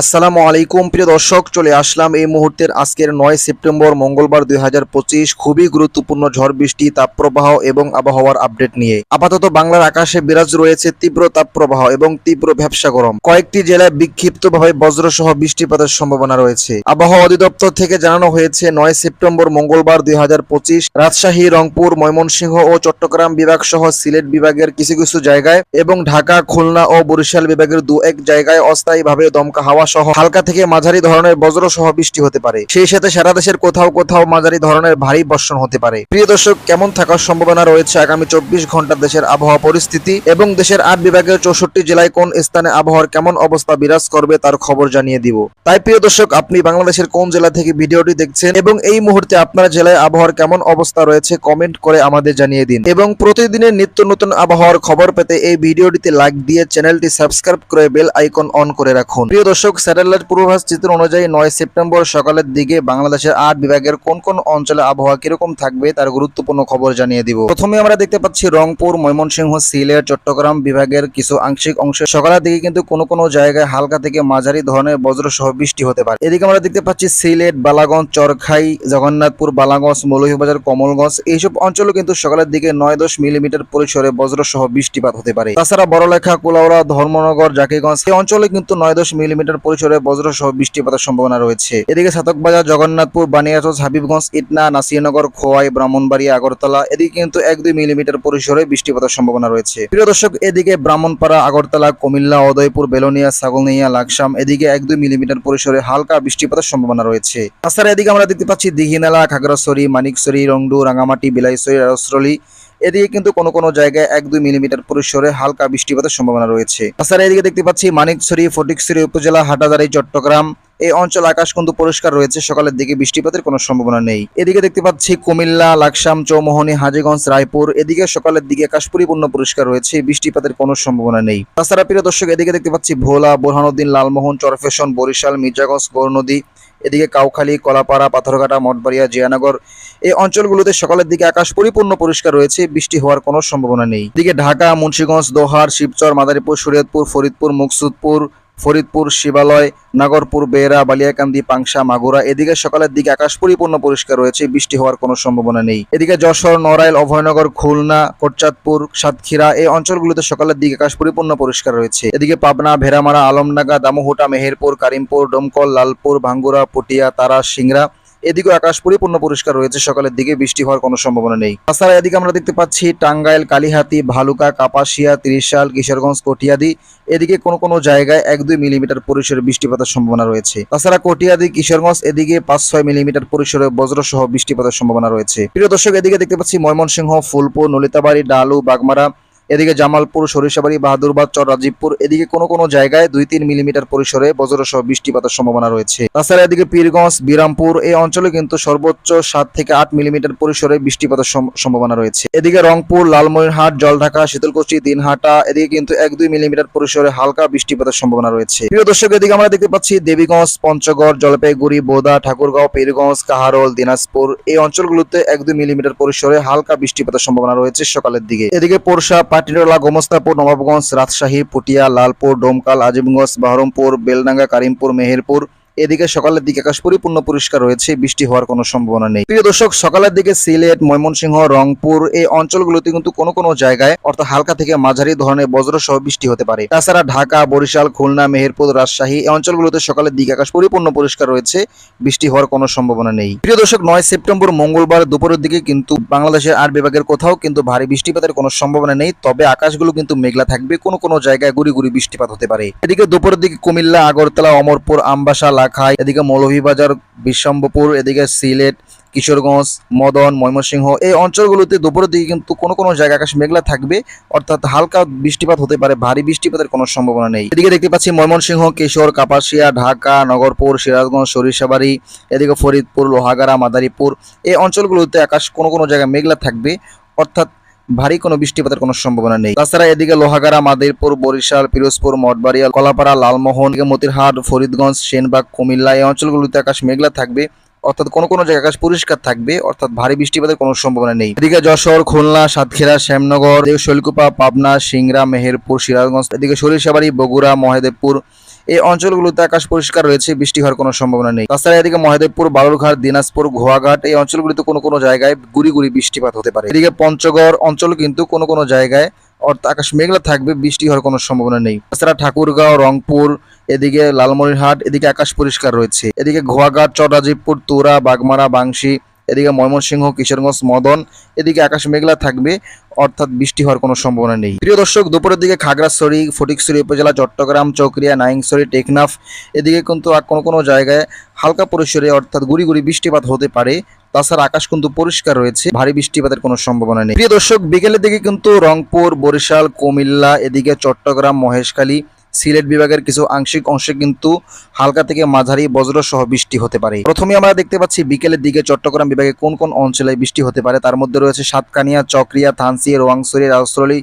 আসসালামু আলাইকুম, প্রিয় দর্শক, চলে আসলাম এই মুহূর্তের আজকের নয় সেপ্টেম্বর, মঙ্গলবার দুই হাজার পঁচিশ। খুবই গুরুত্বপূর্ণ ঝড় বৃষ্টি, তাপপ্রবাহ এবং আবহাওয়ার আপডেট নিয়ে। আপাতত বাংলার আকাশে বিরাজ রয়েছে তীব্র তাপপ্রবাহ এবং তীব্র ব্যবসা গরম। কয়েকটি জেলায় বিক্ষিপ্তভাবে বজ্রসহ বৃষ্টিপাতের সম্ভাবনা রয়েছে। আবহাওয়া অধিদপ্তর থেকে জানানো হয়েছে, নয় সেপ্টেম্বর, মঙ্গলবার দুই হাজার পঁচিশ, রাজশাহী, রংপুর, ময়মনসিংহ ও চট্টগ্রাম বিভাগ সহ সিলেট বিভাগের কিছু কিছু জায়গায় এবং ঢাকা, খুলনা ও বরিশাল বিভাগের দু এক জায়গায় অস্থায়ীভাবে দমকা হাওয়া সহ হালকা থেকে মাঝারি ধরনের বজ্র সহ বৃষ্টি হতে পারে। সেই সাথে সারা দেশের কোথাও কোথাও মাঝারি ধরনের ভারী বর্ষণ হতে পারে। প্রিয় দর্শক, কেমন থাকার সম্ভাবনা রয়েছে আগামী চব্বিশ ঘণ্টা দেশের আবহাওয়া পরিস্থিতি এবং দেশের আট বিভাগের চৌষট্টি জেলায় কোন স্থানে আবহাওয়ার কেমন অবস্থা বিরাজ করবে তার খবর জানিয়ে দিব। তাই প্রিয় দর্শক, আপনি বাংলাদেশের কোন জেলা থেকে ভিডিওটি দেখছেন এবং এই মুহূর্তে আপনার জেলায় আবহাওয়ার কেমন অবস্থা রয়েছে কমেন্ট করে আমাদের জানিয়ে দিন। এবং প্রতিদিনের নিত্য নতুন আবহাওয়ার খবর পেতে এই ভিডিওটিতে লাইক দিয়ে চ্যানেলটি সাবস্ক্রাইব করে বেল আইকন অন করে রাখুন। প্রিয় দর্শক স্যাটেলাইট পূর্বাভাস চিত্র অনুযায়ী নয় সেপ্টেম্বর সকালের দিকে বাংলাদেশের আট বিভাগের কোন কোন অঞ্চলে আবহাওয়া কীরকম থাকবে তার গুরুত্বপূর্ণ খবর জানিয়ে দিব। প্রথমে আমরা দেখতে পাচ্ছি রংপুর, ময়মনসিংহ, সিলেট, চট্টগ্রাম বিভাগের কিছু আংশিক অংশে। সকালের দিকে কিন্তু কোনো কোনো জায়গায় হালকা থেকে মাঝারি ধরনের বজ্র সহ বৃষ্টি হতে পারে। এদিকে আমরা দেখতে পাচ্ছি সিলেট, বালাগঞ্জ, চরখাই, জগন্নাথপুর, বালাগঞ্জ, মৌলভীবাজার, কমলগঞ্জ এইসব অঞ্চলে কিন্তু সকালের দিকে নয় দশ মিলিমিটার পরিসরে বজ্র সহ বৃষ্টিপাত হতে পারে। তাছাড়া বড়লেখা, কুলাউড়া, ধর্মনগর, জাকিগঞ্জ এই অঞ্চলে কিন্তু নয় দশ মিলিমিটার পরিসরে বজ্র সহ বৃষ্টিপাতের সম্ভাবনা রয়েছে। এদিকে সাতকবাজার জগন্নাথপুর বানিয়াচঞ্জ হাবিবগঞ্জ, ইটনা, নাসিরনগর, খোয়াই, ব্রাহ্মণবাড়িয়া, আগরতলা, এদিকে কিন্তু এক দুই মিলিমিটার পরিসরে বৃষ্টিপাতের সম্ভাবনা রয়েছে। প্রিয় দর্শক, এদিকে ব্রাহ্মণপাড়া, আগরতলা, কুমিল্লা, উদয়পুর, বেলোনিয়া ছাগলনিয়া লাকসাম, এদিকে এক দুই মিলিমিটার পরিসরে হালকা বৃষ্টিপাতের সম্ভাবনা রয়েছে। তাছাড়া এদিকে আমরা দেখতে পাচ্ছি দিঘিনালা খাগড়াছড়ি, মানিকছড়ি, রংডু, রাঙামাটি, বিলাইছড়ি রাজস্থলী এদিকে কিন্তু কোনো কোনো জায়গায় এক দুই মিলিমিটার পরিসরে হালকা বৃষ্টিপাতের সম্ভাবনা রয়েছে। তাছাড়া এদিকে দেখতে পাচ্ছি মানিকছড়ি, ফটিকছড়ি উপজেলা হাটাজারি চট্টগ্রাম। এই অঞ্চল আকাশ কিন্তু পরিষ্কার রয়েছে, সকালের দিকে বৃষ্টিপাতের কোনো সম্ভাবনা নেই। এদিকে দেখতে পাচ্ছি কুমিল্লা, লাকসাম, চৌমোহনী, হাজিগঞ্জ, রায়পুর, এদিকে সকালের দিকে আকাশ পরিপূর্ণ পরিষ্কার রয়েছে, বৃষ্টিপাতের কোনো সম্ভাবনা নেই। তাছাড়া প্রিয় দর্শক, এদিকে দেখতে পাচ্ছি ভোলা, বোরহানুদ্দিন, লালমোহন, চরফেশন, বরিশাল, মির্জাগঞ্জ, গৌরনদী, এদিকে কাউখালী, কলাপাড়া, পাথরঘাটা, মঠবাড়িয়া, জিয়ানগর, এই অঞ্চলগুলোতে সকালের দিকে আকাশ পরিপূর্ণ পরিষ্কার রয়েছে, বৃষ্টি হওয়ার কোনো সম্ভাবনা নেই। এদিকে ঢাকা, মুন্সীগঞ্জ, দোহার, শিবচর, মাদারীপুর, শরীয়তপুর, ফরিদপুর, মুকসুদপুর ফরিদপুর শিবালয়, নাগরপুর বেড়া বালিয়াকান্দি, পাংশা, মাগুরা। এদিকে সকালের দিকে আকাশ পরিপূর্ণ পরিষ্কার রয়েছে, বৃষ্টি হওয়ার কোনো সম্ভাবনা নেই। এদিকে যশোর, নড়াইল, অভয়নগর, খুলনা, কোটচাঁদপুর, সাতক্ষীরা এই অঞ্চলগুলোতে সকালের দিকে আকাশ পরিপূর্ণ পরিষ্কার রয়েছে। এদিকে পাবনা ভেরামারা আলমনাগা দামোহটা মেহেরপুর, কারিমপুর, ডোমকল, লালপুর, ভাঙ্গুরা, পটিয়া, তারা, সিংড়া এদিকে আকাশ পরিপূর্ণ পরিষ্কার রয়েছে, সকালের দিকে বৃষ্টি হওয়ার কোনো সম্ভাবনা নেই। তাছাড়া এদিকে আমরা দেখতে পাচ্ছি টাঙ্গাইল, কালিহাতি, ভালুকা, কাপাসিয়া, ত্রিশাল, কিশোরগঞ্জ, কটিয়াদি। এদিকে কোনো কোনো জায়গায় এক দুই মিলিমিটার পরিসরে বৃষ্টিপাতের সম্ভাবনা রয়েছে। তাছাড়া কটিয়াদি, কিশোরগঞ্জ, এদিকে পাঁচ ছয় মিলিমিটার পরিসরে বজ্র সহ বৃষ্টিপাতের সম্ভাবনা রয়েছে। প্রিয় দর্শক, এদিকে দেখতে পাচ্ছি ময়মনসিংহ, ফুলপুর, নলিতাবাড়ি, ডালু, বাগমারা এদিকে জামালপুর, সরিষাবাড়ি, বাহাদুরবাদ, চর রাজীবপুর, এদিকে কোনো কোনো জায়গায় দুই তিন মিলিমিটার পরিসরে বজ্রসহ বৃষ্টিপাতের সম্ভাবনা রয়েছে। তাছাড়া এদিকে পীরগঞ্জ, বিরামপুর, এই অঞ্চলে কিন্তু সর্বোচ্চ সাত থেকে আট মিলিমিটার পরিসরে বৃষ্টিপাতের সম্ভাবনা রয়েছে। এদিকে রংপুর, লালমনিরহাট, জলঢাকা, শীতলকুচি, দিনহাটা, এদিকে কিন্তু এক দুই মিলিমিটার পরিসরে হালকা বৃষ্টিপাতের সম্ভাবনা রয়েছে। প্রিয় দর্শক, এদিকে আমরা দেখতে পাচ্ছি দেবীগঞ্জ, পঞ্চগড়, জলপাইগুড়ি, বোদা, ঠাকুরগাঁও, পীরগঞ্জ, কাহারোল, দিনাজপুর, এই অঞ্চলগুলোতে এক দুই মিলিমিটার পরিসরে হালকা বৃষ্টিপাতের সম্ভাবনা রয়েছে সকালের দিকে। এদিকে পোরশা পাটিরোলা গোমস্তাপুর নবাবগঞ্জ রাজশাহী পুটিয়া লালপুর ডোমকাল আজিমগঞ্জ বহরমপুর বেলডাঙ্গা কারিমপুর মেহেরপুর এদিকে সকালের দিকে আকাশ পরিপূর্ণ পরিষ্কার রয়েছে, বৃষ্টি হওয়ার কোনো সম্ভাবনা নেই। প্রিয় দর্শক, সকালের দিকে সিলেট, ময়মনসিংহ, রংপুর এই অঞ্চলগুলোতে কিন্তু কোনো কোনো জায়গায় অর্থাৎ হালকা থেকে মাঝারি ধরনের বজ্র সহ বৃষ্টি হতে পারে। তাছাড়া ঢাকা, বরিশাল, খুলনা, মেহেরপুর, রাজশাহী এই অঞ্চলগুলোতে সকালের দিকে আকাশ পরিপূর্ণ পরিষ্কার রয়েছে, বৃষ্টি হওয়ার কোনো সম্ভাবনা নেই। প্রিয় দর্শক, নয় সেপ্টেম্বর, মঙ্গলবার দুপুরের দিকে কিন্তু বাংলাদেশের আট বিভাগের কোথাও কিন্তু ভারী বৃষ্টিপাতের কোনো সম্ভাবনা নেই, তবে আকাশগুলো কিন্তু মেঘলা থাকবে, কোনো কোনো জায়গায় গুড়ি গুড়ি বৃষ্টিপাত হতে পারে। এদিকে দুপুরের দিকে কুমিল্লা, আগরতলা, অমরপুর, আমবাসা লাখাই এদিকে মৌলভীবাজার বিশ্বম্বপুর এদিকে সিলেট, কিশোরগঞ্জ, মদন, ময়মনসিংহ, এই অঞ্চলগুলোতে দুপুরের দিকে কিন্তু কোনো কোনো জায়গায় আকাশ মেঘলা থাকবে, অর্থাৎ হালকা বৃষ্টিপাত হতে পারে, ভারী বৃষ্টিপাতের কোনো সম্ভাবনা নেই। এদিকে দেখতে পাচ্ছি ময়মনসিংহ, কিশোর, কাপাসিয়া, ঢাকা, নগরপুর, সিরাজগঞ্জ, সরিষাবাড়ি, এদিকে ফরিদপুর, লোহাগাড়া, মাদারীপুর, এই অঞ্চলগুলোতে আকাশ কোনো কোনো জায়গায় মেঘলা থাকবে, অর্থাৎ ভারী কোনো বৃষ্টিপাতের কোনো সম্ভাবনা নেই। তাছাড়া এদিকে লোহাগাড়া, মাদারীপুর, বরিশাল, পিরোজপুর, মঠবাড়িয়া, কলাপাড়া, লালমোহন মতিরহাট, ফরিদগঞ্জ, সেনবাগ, কুমিল্লা, এই অঞ্চলগুলোতে আকাশ মেঘলা থাকবে। অর্থাৎ কোনো কোনো জায়গায় আকাশ পরিষ্কার থাকবে, অর্থাৎ ভারী বৃষ্টিপাতের কোনো সম্ভাবনা নেই। এদিকে যশোর, খুলনা, সাতক্ষীরা, শ্যামনগর শৈলকুপা, পাবনা, সিংড়া, মেহেরপুর, সিরাজগঞ্জ, এদিকে সরিষাবাড়ি, বগুড়া, মহেদেবপুর এই অঞ্চলগুলোতে আকাশ পরিষ্কার রয়েছে, বৃষ্টি হওয়ার কোনো সম্ভাবনা নেই। তাছাড়া এদিকে মহাদেবপুর বালুরঘাট, দিনাজপুর ঘোয়াঘাট এই অঞ্চলগুলিতে কোনো কোনো জায়গায় গুড়ি গুড়ি বৃষ্টিপাত হতে পারে। এদিকে পঞ্চগড় অঞ্চল কিন্তু কোনো কোনো জায়গায় অর্থাৎ আকাশ মেঘলা থাকবে, বৃষ্টি হওয়ার কোনো সম্ভাবনা নেই। তাছাড়া ঠাকুরগাঁও, রংপুর, এদিকে লালমনিরহাট, এদিকে আকাশ পরিষ্কার রয়েছে। এদিকে ঘোয়াঘাট চট্রাজিবপুর তুরা, বাগমারা, বাংশী এদিকে ময়মনসিংহ, কিশোরগঞ্জ, মদন, এদিকে আকাশ মেঘলা থাকবে, অর্থাৎ বৃষ্টি হওয়ার কোনো সম্ভাবনা নেই। প্রিয় দর্শক, দুপুরের দিকে খাগড়াছড়ি, ফটিকছড়ি উপজেলা, চট্টগ্রাম, চকরিয়া, নাইংছড়ি, টেকনাফ, এদিকে কিন্তু আর কোনো কোনো জায়গায় হালকা পরিসরে, অর্থাৎ গুড়ি গুড়ি বৃষ্টিপাত হতে পারে। তাছাড়া আকাশ কিন্তু পরিষ্কার রয়েছে, ভারী বৃষ্টিপাতের কোনো সম্ভাবনা নেই। প্রিয় দর্শক, বিকেলের দিকে কিন্তু রংপুর, বরিশাল, কুমিল্লা, এদিকে চট্টগ্রাম, মহেশখালী সিলেট বিভাগের কিছু আংশিক অংশে কিন্তু হালকা থেকে মাঝারি বজ্র সহ বৃষ্টি হতে পারে। প্রথমে আমরা দেখতে পাচ্ছি বিকেলের দিকে চট্টগ্রাম বিভাগে কোন কোন অঞ্চলে বৃষ্টি হতে পারে, তার মধ্যে রয়েছে সাতকানিয়া, চক্রিয়া, থানসি রোয়াংসরি রাজস্থলী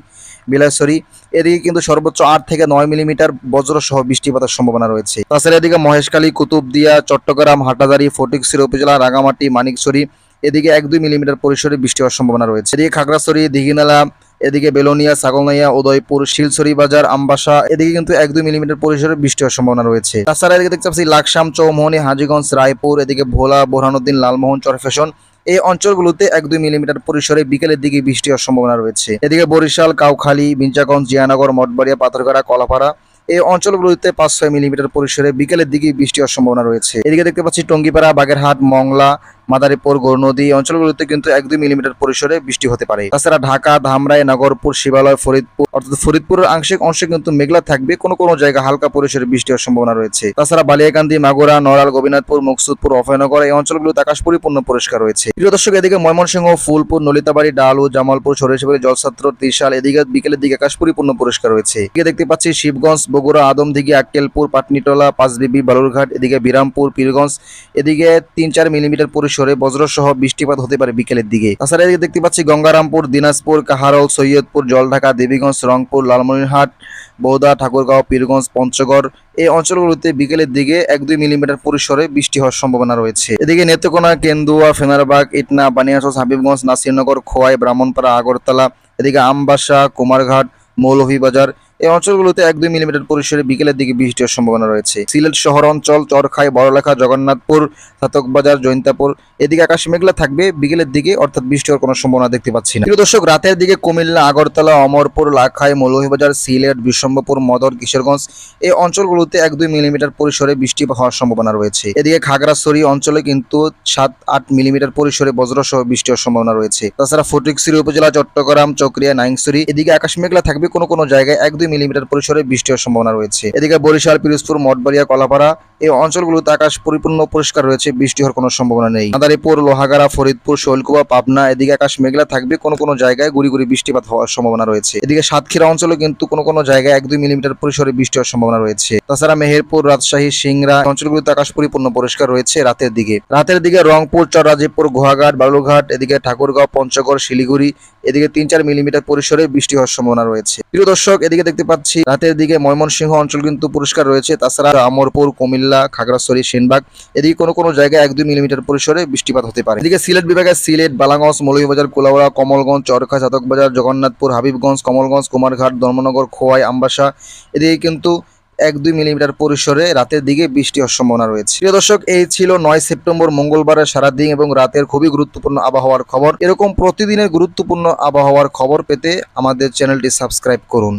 বিলাসরি এদিকে কিন্তু সর্বোচ্চ আট থেকে নয় মিলিমিটার বজ্র সহ বৃষ্টিপাতের সম্ভাবনা রয়েছে। তাছাড়া এদিকে মহেশখালী, কুতুবদিয়া, চট্টগ্রাম হাটাদারি ফটিকছড়ি উপজেলা, রাঙামাটি, মানিকছড়ি, এদিকে এক দুই মিলিমিটার পরিসরে বৃষ্টি হওয়ার সম্ভাবনা রয়েছে। এদিকে খাগড়াছড়ি, দিঘিনালা এদিকে বেলোনিয়া, ছাগলনাইয়া, উদয়পুর শিলছড়ি বাজার, আমবাসা, এদিকে কিন্তু এক দুই মিলিমিটার পরিসরে বৃষ্টি হওয়ার সম্ভাবনা রয়েছে। তাছাড়া এদিকে দেখতে পাচ্ছি লাকসাম, চৌমোহনী, হাজিগঞ্জ, রায়পুর, এদিকে ভোলা, বোরহানুদ্দিন, লালমোহন, চরফেশন, এই অঞ্চলগুলোতে এক দুই মিলিমিটার পরিসরে বিকেলের দিকে বৃষ্টি হওয়ার সম্ভাবনা রয়েছে। এদিকে বরিশাল, কাউখালী বিঞ্চাগঞ্জ জিয়ানগর, মঠবাড়িয়া, পাথরগাড়া, কলাপাড়া, এই অঞ্চলগুলোতে পাঁচ ছয় মিলিমিটার পরিসরে বিকেলের দিকে বৃষ্টি হওয়ার সম্ভাবনা রয়েছে। এদিকে দেখতে পাচ্ছি টঙ্গিপাড়া, বাগেরহাট, মংলা মাদারীপুর, গৌরনদী অঞ্চলগুলোতে কিন্তু এক দুই মিলিমিটার পরিসরে বৃষ্টি হতে পারে। তাছাড়া ঢাকা, ধামরাই, নগরপুর, শিবালয়, ফরিদপুর অর্থাৎ ফরিদপুরের আংশিক অংশে কিন্তু মেঘলা থাকবে। কোনো কোনো জায়গা হালকা পরিসরে বৃষ্টি হওয়ার সম্ভাবনা রয়েছে। তাছাড়া বালিয়াকান্দি, মাগুরা, নড়াল গোবিনাথপুর মুকসুদপুর, অভয়নগর এই অঞ্চলগুলোতে আকাশ পরিপূর্ণ পরিষ্কার রয়েছে। প্রিয় দর্শক, এদিকে ময়মনসিংহ, ফুলপুর, নলিতাবাড়ি ডালু জামালপুর, সরিষাবাড়ি, জলছাত্র, ত্রিশাল এদিকে বিকেলের দিকে আকাশ পরিপূর্ণ পরিষ্কার রয়েছে। এদিকে দেখতে পাচ্ছি শিবগঞ্জ, বগুড়া, আদমদিঘি, আক্কেলপুর, পাটনিটলা, পাঁচবিবি, বালুরঘাট, এদিকে বিরামপুর, পীরগঞ্জ, এদিকে তিন চার মিলিমিটার পরিসরে বজ্রসহ বৃষ্টিপাত হতে পারে বিকেলের দিকে। তাছাড়া দেখতে পাচ্ছি গঙ্গারামপুর, দিনাজপুর, কাহারল, সৈয়দপুর, জলঢাকা, দেবীগঞ্জ, রংপুর, লালমনিরহাট বৌদা ঠাকুরগাঁও, পীরগঞ্জ, পঞ্চগড় এই অঞ্চলগুলোতে বিকেলের দিকে এক দুই মিলিমিটার পরিসরে বৃষ্টি হওয়ার সম্ভাবনা রয়েছে। এদিকে নেত্রকোনা, কেন্দুয়া, ফেনারবাগ, ইটনা বানিয়াচক হাবিবগঞ্জ, নাসিরনগর, খোয়াই, ব্রাহ্মণপাড়া, আগরতলা, এদিকে আমবাসা, কুমারঘাট, মৌলভীবাজার এই অঞ্চলগুলোতে এক দুই মিলিমিটার পরিসরে বিকেলের দিকে বৃষ্টি হওয়ার সম্ভাবনা রয়েছে। সিলেট শহর অঞ্চল, চরখাই, বড়লেখা, জগন্নাথপুর ছাতকবাজার জৈন্তাপুর, এদিকে আকাশ মেঘলা থাকবে। বিকেলের দিকে অর্থাৎ বৃষ্টি হওয়ার কোনো সম্ভাবনা দেখতে পাচ্ছি না। প্রিয় দর্শক, রাতের দিকে কুমিল্লা, আগরতলা, অমরপুর, লাখাই, মৌলভীবাজার, সিলেট বিশ্বম্বরপুর মদর কিশোরগঞ্জ এই অঞ্চলগুলোতে এক দুই মিলিমিটার পরিসরে বৃষ্টি হওয়ার সম্ভাবনা রয়েছে। এদিকে খাগড়াছড়ি অঞ্চলে কিন্তু সাত আট মিলিমিটার পরিসরে বজ্রসহ বৃষ্টি হওয়ার সম্ভাবনা রয়েছে। তাছাড়া ফটিকছড়ি উপজেলা, চট্টগ্রাম, চকরিয়া নাইংছড়ি এদিকে আকাশ মেঘলা থাকবে। কোনো কোনো জায়গায় এক দুই মিলিমিটার পরিসরে বৃষ্টি হওয়ার সম্ভাবনা রয়েছে। এদিকে বরিশাল, পিরোজপুর, মঠবাড়িয়া, কলাপাড়া এই অঞ্চলগুলোতে আকাশ পরিপূর্ণ পরিষ্কার রয়েছে, বৃষ্টি হওয়ার কোনো সম্ভাবনা নেই। মাদারীপুর, লোহাগাড়া, ফরিদপুর, শৈলকুবা, পাবনা, এদিকে আকাশ মেঘলা থাকবে, কোনো কোনো জায়গায় গুড়ি গুড়ি বৃষ্টিপাত হওয়ার সম্ভাবনা রয়েছে। এদিকে সাতক্ষীরা অঞ্চলে কিন্তু কোনো কোনো জায়গায় এক দুই মিলিমিটার পরিসরে বৃষ্টি হওয়ার সম্ভাবনা রয়েছে। তাছাড়া মেহেরপুর, রাজশাহী সিংরা অঞ্চলগুলোতে আকাশ পরিপূর্ণ পরিষ্কার রয়েছে রাতের দিকে। রাতের দিকে রংপুর, চররাজীবপুর গুহাঘাট বালুরঘাট, এদিকে ঠাকুরগাঁও, পঞ্চগড়, শিলিগুড়ি, এদিকে তিন চার মিলিমিটার পরিসরে বৃষ্টি হওয়ার সম্ভাবনা রয়েছে। প্রিয় দর্শক, এদিকে দেখতে পাচ্ছি। রাতের দিকে ময়মনসিংহ অঞ্চল কিন্তু পরিষ্কার রয়েছে। তাছাড়া আমরপুর, কুমিল্লা, খাগড়াছড়ি, সেনবাগ এদিকে কোনো কোনো জায়গায় এক দুই মিলিমিটার পরিসরে বৃষ্টিপাত হতে পারে। এদিকে সিলেট বিভাগের সিলেট, বালাগঞ্জ, মৌলভীবাজার কোলাউড়া কমলগঞ্জ, চরখা, চাতকবাজার, জগন্নাথপুর, হাবিবগঞ্জ, কমলগঞ্জ, কুমারঘাট, ধর্মনগর, খোয়াই, আমবাসা এদিকে কিন্তু এক দুই মিলিমিটার পরিসরে রাতের দিকে বৃষ্টি হওয়ার সম্ভাবনা রয়েছে। প্রিয় দর্শক, এই ছিল নয় সেপ্টেম্বর, মঙ্গলবারের সারাদিন এবং রাতের খুবই গুরুত্বপূর্ণ আবহাওয়ার খবর। এরকম প্রতিদিনের গুরুত্বপূর্ণ আবহাওয়ার খবর পেতে আমাদের চ্যানেলটি সাবস্ক্রাইব করুন।